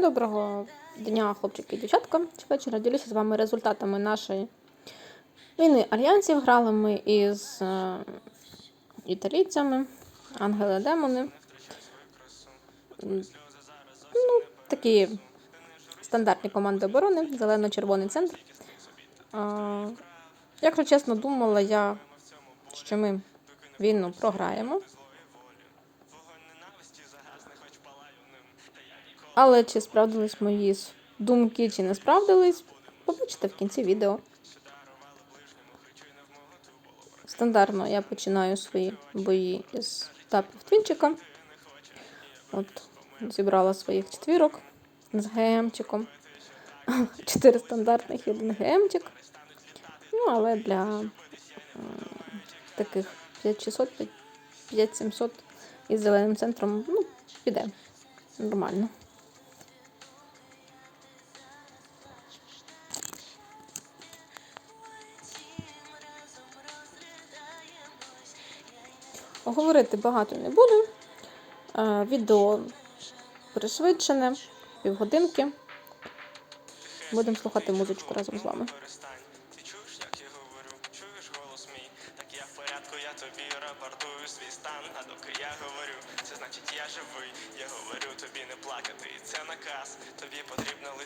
Доброго дня, хлопчики і дівчатка. Чи вечора ділюся з вами результатами нашої війни альянсів. Грали ми із е, італійцями, ангели-демони. Ну, такі стандартні команди оборони, зелено-червоний центр. Е, якщо чесно, думала я, що ми війну програємо. Але чи справдились мої думки, чи не справдились, побачите в кінці відео. Стандартно я починаю свої бої із тапів твінчика. От, зібрала своїх четвірок з ГМчиком. Чотири стандартних і один ГМчик. Ну, але для таких 5600, 5700 із зеленим центром, ну, піде. Нормально. Говорити багато не буду. Е, Відео пришвидшене, півгодинки. Будемо слухати музичку разом з вами.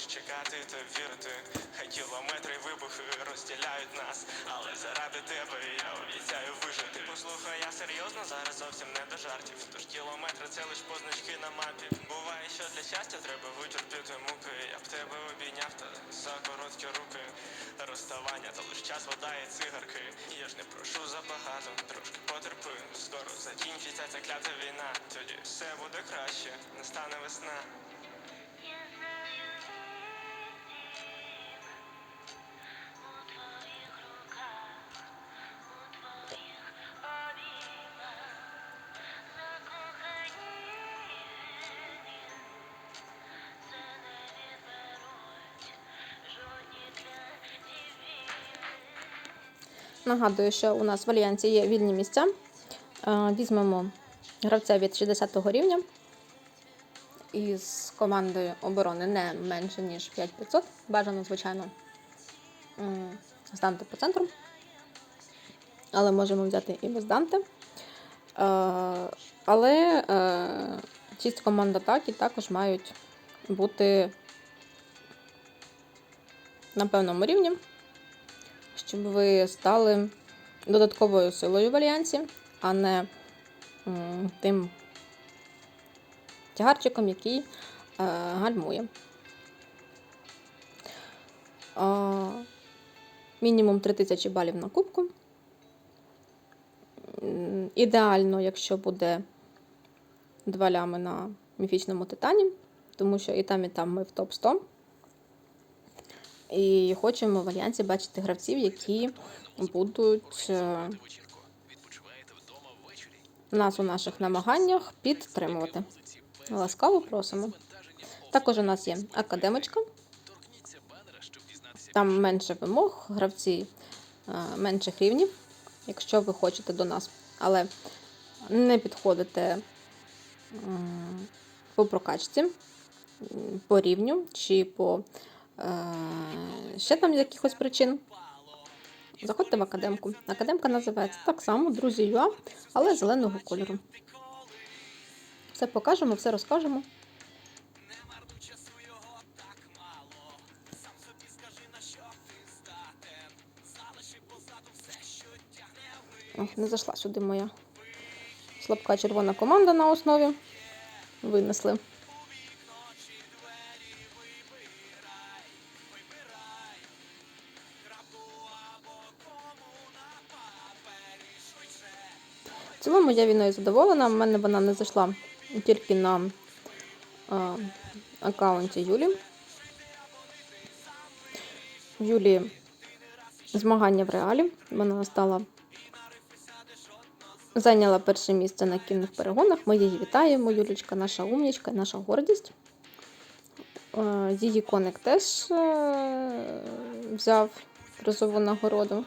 Лиш чекати та вірити, хай кілометри вибухи розділяють нас, але заради тебе я обіцяю вижити. Послухай, я серйозно зараз зовсім не до жартів, тож кілометри це лиш позначки на мапі. Буває, що для щастя треба витерпіти муки, я б тебе обійняв та за короткі руки. Розставання то лиш час, вода і цигарки. Я ж не прошу забагато, трошки потерпи. Скоро закінчиться ця клята війна. Тоді все буде краще, настане весна. Нагадую, що у нас в альянсі є вільні місця. Е, Візьмемо гравця від 60 рівня із командою оборони не менше, ніж 5500. Бажано, звичайно, з Данте по центру. Але можемо взяти і без Данте. Е, Але е, шість команд атаки також мають бути на певному рівні щоб ви стали додатковою силою в альянсі, а не тим тягарчиком, який е, гальмує. Мінімум 3000 балів на кубку. Ідеально, якщо буде два лями на міфічному титані, тому що і там, і там ми в топ-100. І хочемо в альянсі бачити гравців, які будуть е, нас у наших намаганнях підтримувати. Ласкаво просимо. Також у нас є академочка. Там менше вимог, гравці е, менших рівнів, якщо ви хочете до нас, але не підходите по прокачці, по рівню чи по ще там з якихось причин. Заходьте в академку. Академка називається так само, друзі ЮА, але зеленого кольору. Все покажемо, все розкажемо. Не зайшла сюди моя слабка червона команда на основі. Винесли. Я війною задоволена. У мене вона не зайшла тільки на а, аккаунті Юлі. В Юлі змагання в реалі. Вона стала зайняла перше місце на кінних перегонах. Ми її вітаємо. Юлічка, наша умнічка, наша гордість. Е, Її коник теж е, взяв призову нагороду.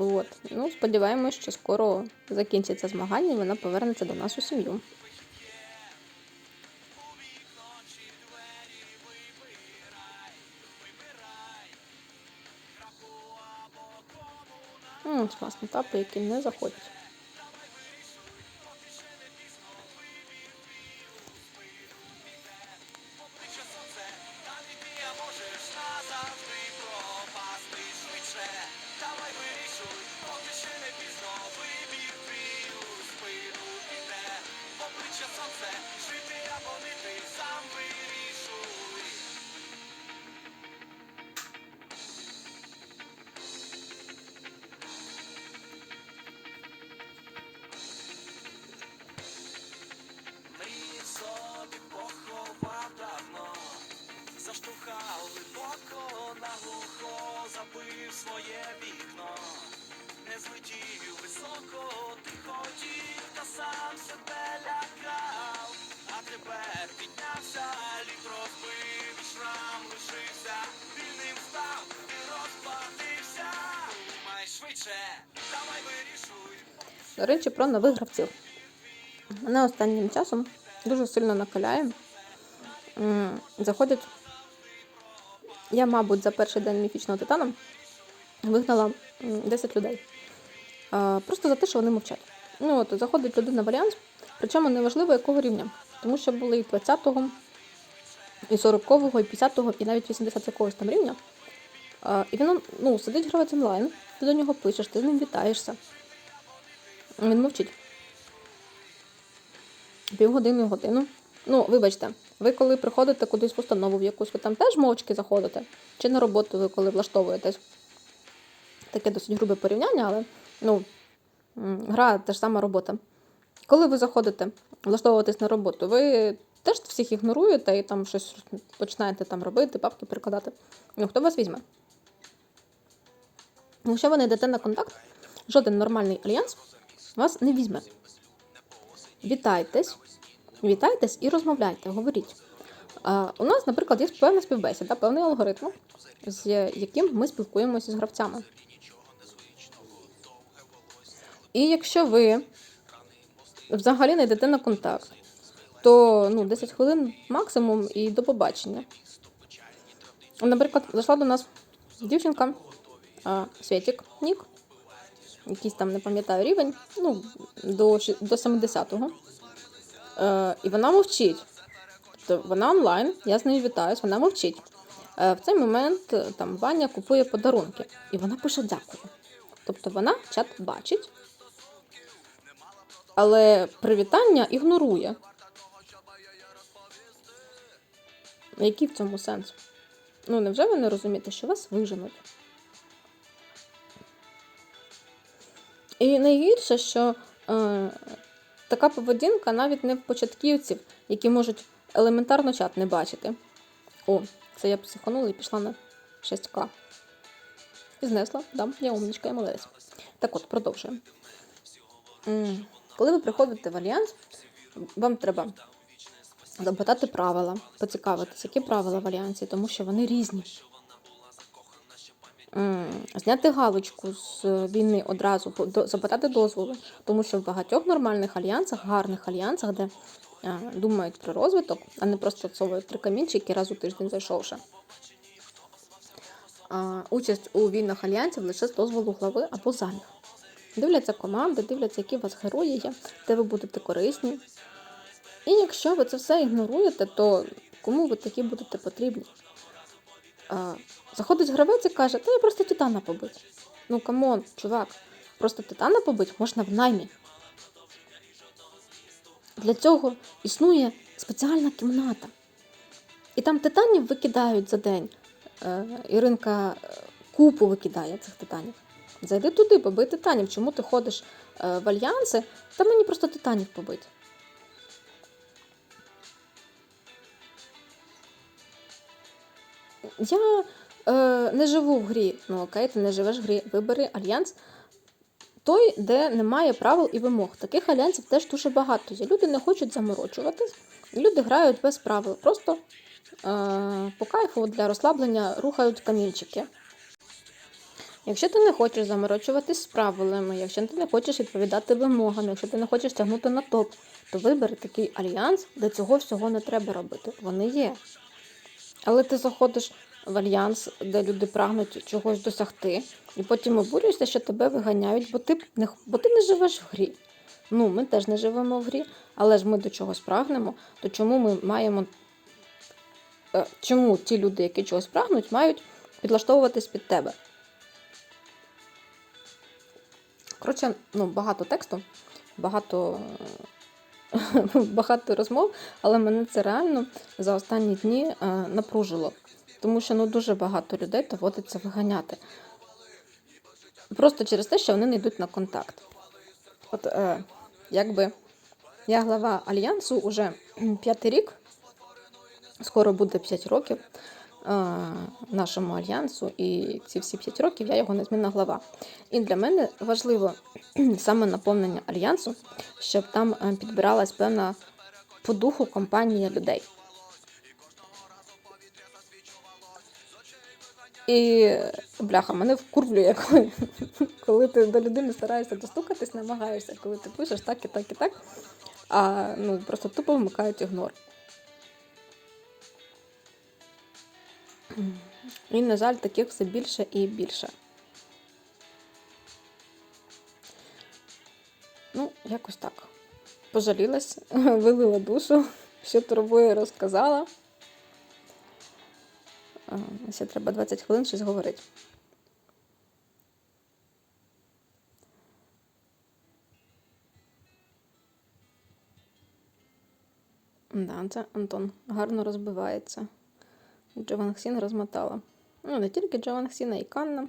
От. Ну, Сподіваємось, що скоро закінчиться змагання і вона повернеться до нас у сім'ю. М, тапи, які не заходять. Наглухо, забив своє вікно, не злетів високо, ти хотів, та сам себе лякав, а тепер піднявся, лід розбив, і шрам лишився, вільним став, ти розплатився, Думай швидше, давай вирішуй. До речі, про нових гравців. Мене останнім часом дуже сильно накаляє. Заходять. Я, мабуть, за перший день міфічного титана вигнала 10 людей. А, Просто за те, що вони мовчать. Ну, от, заходить людина в альянс, причому неважливо якого рівня. Тому що були і 20-го, і 40-го, і 50-го, і навіть 80 якогось там рівня. А, І він ну, сидить гравець онлайн, ти до нього пишеш, ти з ним вітаєшся. Він мовчить. Півгодини, годину. Ну, вибачте, ви коли приходите кудись в установу в якусь, ви там теж мовчки заходите? Чи на роботу ви коли влаштовуєтесь? Таке досить грубе порівняння, але ну, гра та ж сама робота. Коли ви заходите влаштовуватись на роботу, ви теж всіх ігноруєте і там щось починаєте там робити, папки перекладати. Ну, хто вас візьме? Якщо ви не йдете на контакт, жоден нормальний альянс вас не візьме. Вітайтесь, вітайтесь і розмовляйте, говоріть. У нас, наприклад, є певна співбесіда, певний алгоритм, з яким ми спілкуємося з гравцями. І якщо ви взагалі не йдете на контакт, то ну, 10 хвилин максимум і до побачення. Наприклад, зайшла до нас дівчинка, а, Святік Нік, якийсь там, не пам'ятаю, рівень, ну, до, до 70-го. Е, і вона мовчить. Тобто вона онлайн, я з нею вітаюсь, вона мовчить. Е, в цей момент е, там Ваня купує подарунки, і вона пише дякую. Тобто вона чат бачить, але привітання ігнорує. Який в цьому сенс? Ну, невже ви не розумієте, що вас виженуть? І найгірше, що така поведінка навіть не в початківців, які можуть елементарно чат не бачити. О, це я психанула і пішла на 6К. І знесла, да, я умнічка, я молодець. Так от, продовжуємо. Коли ви приходите в альянс, вам треба запитати правила, поцікавитись, які правила в альянсі, тому що вони різні. Зняти галочку з війни одразу, запитати дозволу, тому що в багатьох нормальних альянсах, гарних альянсах, де е, думають про розвиток, а не просто совують три камінчики раз у тиждень зайшовши. Участь у війнах альянсів лише з дозволу глави або замів. Дивляться команди, дивляться, які у вас герої є, де ви будете корисні. І якщо ви це все ігноруєте, то кому ви такі будете потрібні? А, заходить гравець і каже, та я просто титана побить. Ну камон, чувак, просто титана побить можна в наймі. Для цього існує спеціальна кімната. І там титанів викидають за день. Е, Іринка е, купу викидає цих титанів. Зайди туди, побий титанів. Чому ти ходиш е, в альянси? Та мені просто титанів побити. Я е, не живу в грі. Ну окей, ти не живеш в грі. Вибери альянс. Той, де немає правил і вимог. Таких альянсів теж дуже багато є. Люди не хочуть заморочуватись, люди грають без правил. Просто е, по кайфу для розслаблення рухають камінчики. Якщо ти не хочеш заморочуватись з правилами, якщо ти не хочеш відповідати вимогам, якщо ти не хочеш тягнути на топ, то вибери такий альянс, де цього всього не треба робити. Вони є. Але ти заходиш в альянс, де люди прагнуть чогось досягти, і потім обурюєшся, що тебе виганяють, бо ти не, бо ти не живеш в грі. Ну, ми теж не живемо в грі, але ж ми до чогось прагнемо, то чому ми маємо. е, Чому ті люди, які чогось прагнуть, мають підлаштовуватись під тебе? Коротше, ну, багато тексту, багато, багато розмов, але мене це реально за останні дні е, напружило. Тому що ну, дуже багато людей доводиться виганяти. Просто через те, що вони не йдуть на контакт. От е, якби я глава альянсу уже п'ятий рік, скоро буде 5 років е, нашому альянсу, і ці всі 5 років я його незмінна глава. І для мене важливо саме наповнення альянсу, щоб там е, підбиралась певна по духу компанія людей. І бляха, мене вкурблює, коли, коли ти до людини стараєшся достукатись, намагаєшся, коли ти пишеш так і так і так, а ну просто тупо вмикають ігнор. І, на жаль, таких все більше і більше. Ну, якось так. Пожалілась, вилила душу, що турбує, розказала. Ще треба 20 хвилин щось говорити. Да, це Антон гарно розбивається. Джован Хсін розмотала. Ну, не тільки Джован Хсін, а й Канна.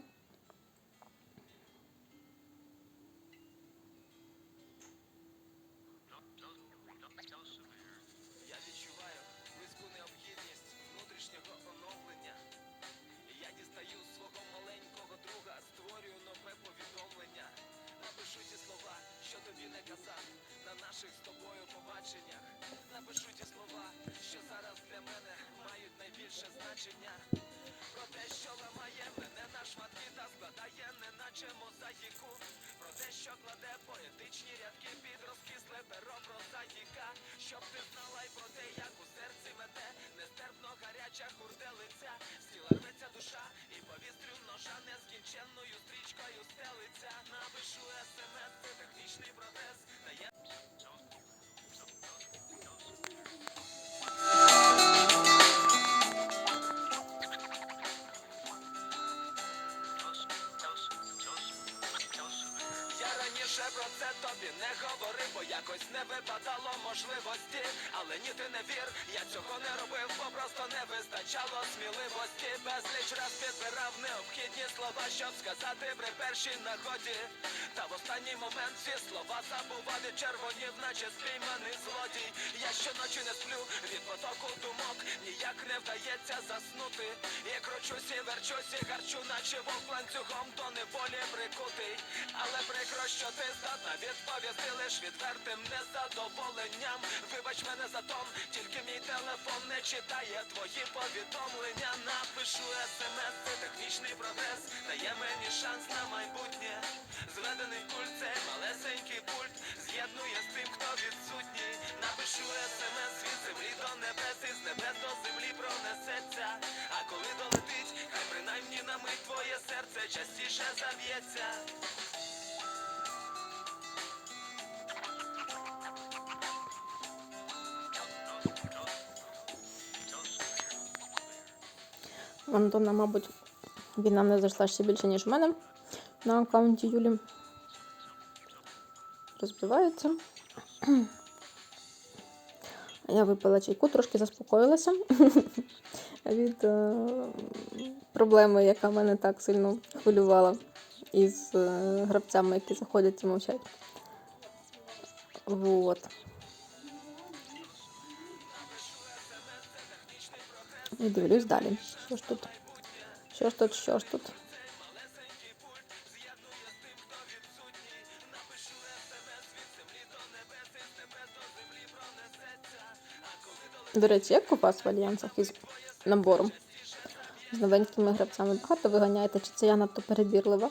При на нагоді. Забував червонів, наче спійманий злодій. Я щоночі не сплю від потоку думок, ніяк не вдається заснути. І кручусь, і верчусь, і гарчу, наче вовк ланцюгом до неволі прикутий. Але прикро, що ти здатна відповісти лиш відвертим незадоволенням. Вибач мене за тон, тільки мій телефон не читає твої повідомлення. Напишу смс, це технічний прогрес, дає мені шанс на майбутнє. Зведений культ, цей малесенький пульт з'єднує з тим, хто відсутній. Напишу смс від землі до небес, і з небес до землі пронесеться. А коли долетить, хай принаймні на мить твоє серце частіше заб'ється. Антона, мабуть, війна не зайшла ще більше, ніж в мене на аккаунті Юлі. Розбивається. Я випила чайку, трошки заспокоїлася від е, проблеми, яка мене так сильно хвилювала із е, гравцями, які заходять і мовчать. Вот. І дивлюсь далі. Що ж тут? Що ж тут, що ж тут? До речі, як у вас в альянсах із набором? З новенькими гравцями багато виганяєте, чи це я надто перебірлива?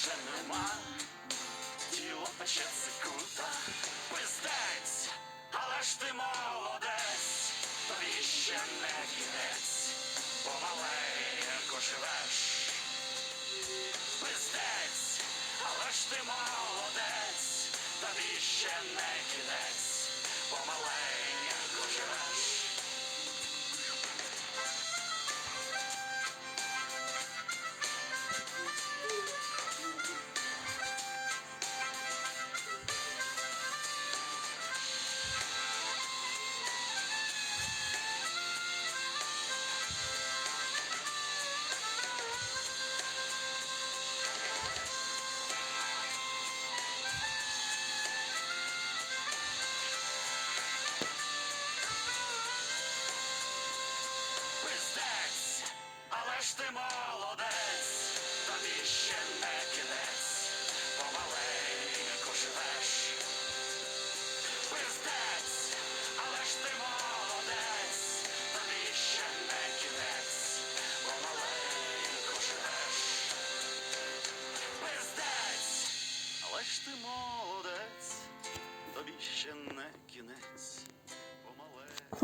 Уже нема, тіло пече крута, пиздець, але ж ти молодець, тобі ще не кінець, помаленько живеш. Пиздець, але ж ти молодець, тобі ще не кінець, помаленько живеш.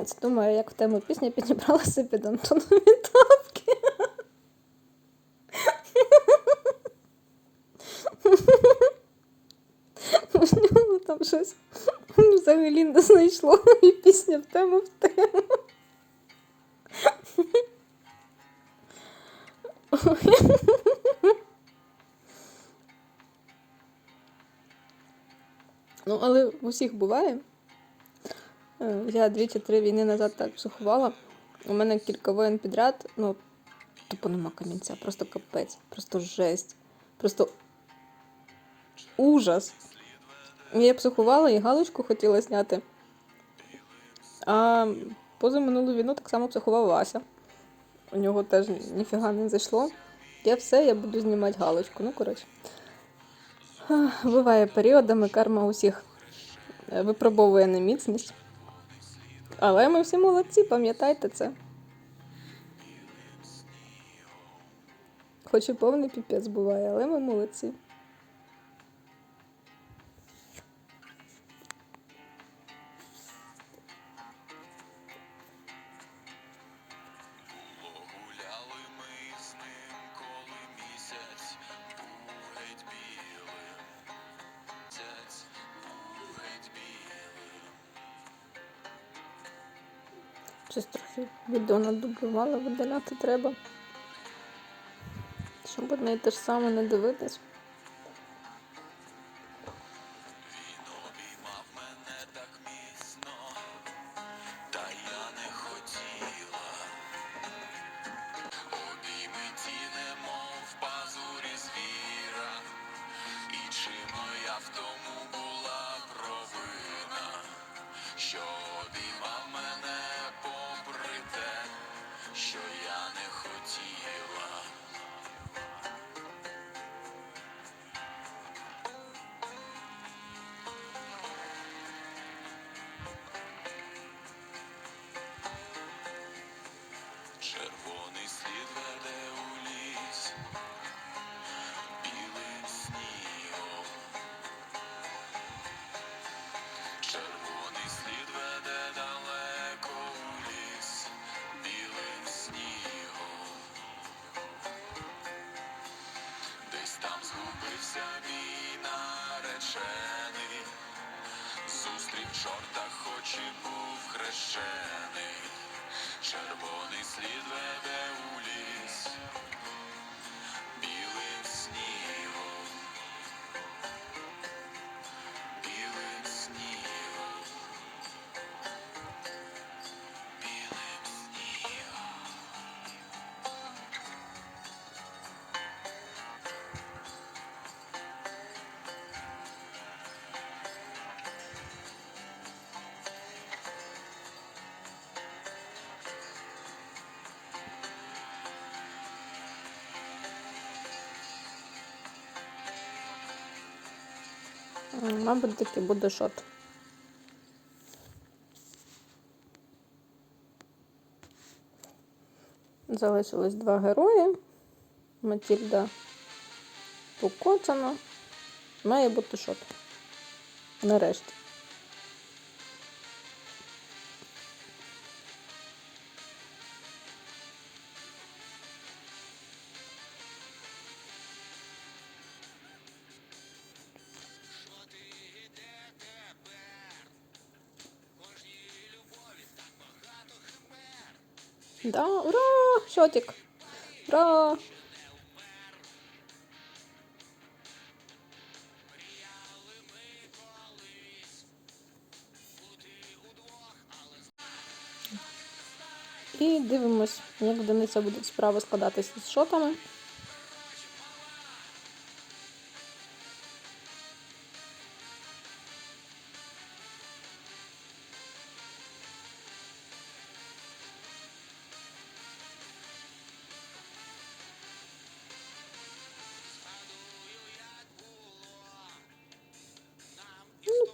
От думаю, як в тему пісня підібралася під Антонові тапки. Ньому там щось взагалі не знайшло, і пісня в тему в тему. Ну, але в усіх буває. Я дві чи три війни назад так психувала. У мене кілька воєн підряд, ну, тупо нема камінця, просто капець, просто жесть, просто ужас. Я психувала і галочку хотіла зняти. А поза минулу війну так само психував Вася. У нього теж ніфіга не зайшло. Я все, я буду знімати галочку. Ну, коротше. Буває періодами, карма усіх випробовує на міцність. Але ми всі молодці, пам'ятайте це. Хоч і повний піпець буває, але ми молодці. Щось трохи відео надублювала, видаляти треба. Щоб одне і те ж саме не дивитись. Червоний слід Мабуть, таки буде шот. Залишились два герої. Матільда покоцана. Має бути шот. Нарешті. Да, ура! Шотик! Ура! І дивимось, як Дениса буде справи складатися з шотами.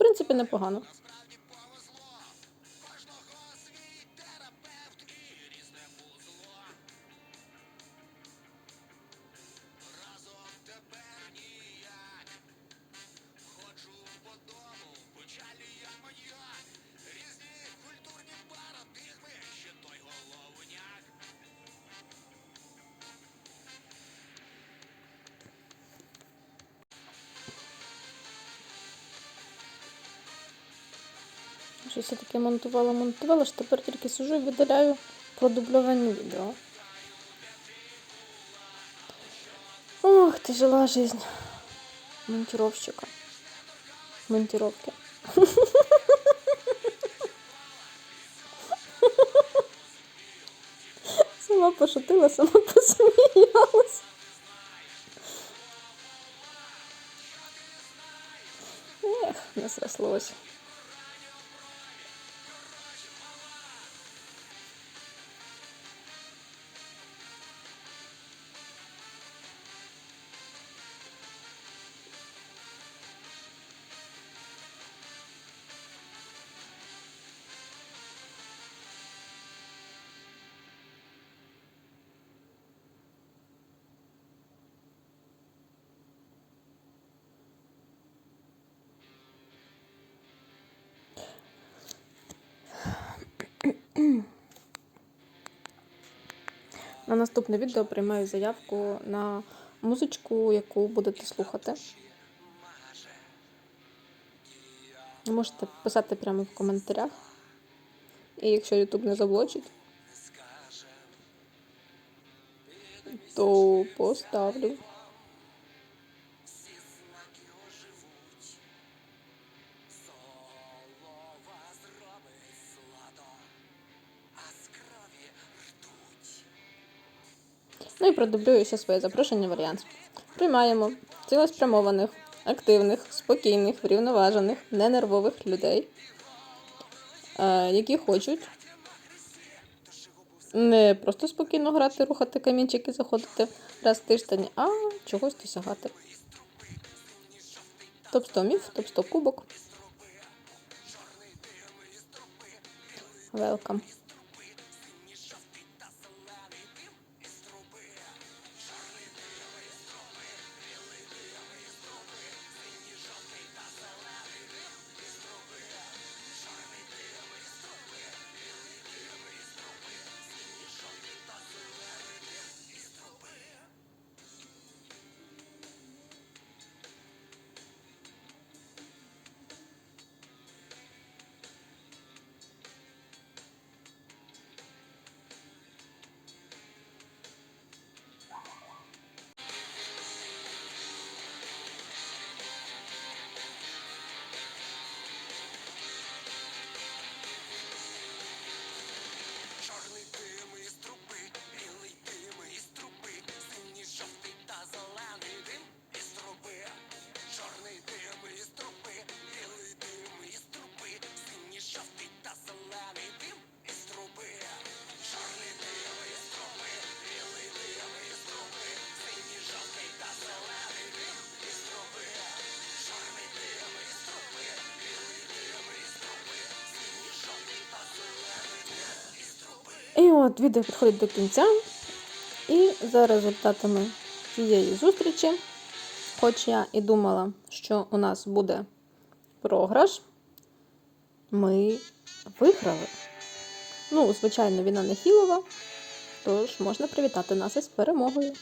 Принципі, непогано. Монтувала, монтувала, що тепер тільки сижу і видаляю продубльовані відео. Ох, тяжела жизнь монтировщика. Монтировки. Сама пошутила, сама посміялась. Ех, не срослось. На наступне відео приймаю заявку на музичку, яку будете слухати. Можете писати прямо в коментарях. І якщо YouTube не заблочить, то поставлю. Продублюю своє запрошення варіант. Приймаємо цілеспрямованих, активних, спокійних, врівноважених, ненервових людей, е, які хочуть не просто спокійно грати, рухати камінчики, заходити раз в тиждень, а чогось досягати. Топ-100 міф, топ-100 кубок. Welcome. От відео підходить до кінця. І за результатами цієї зустрічі, хоч я і думала, що у нас буде програш, ми виграли. Ну, звичайно, війна не хілова, тож можна привітати нас із перемогою.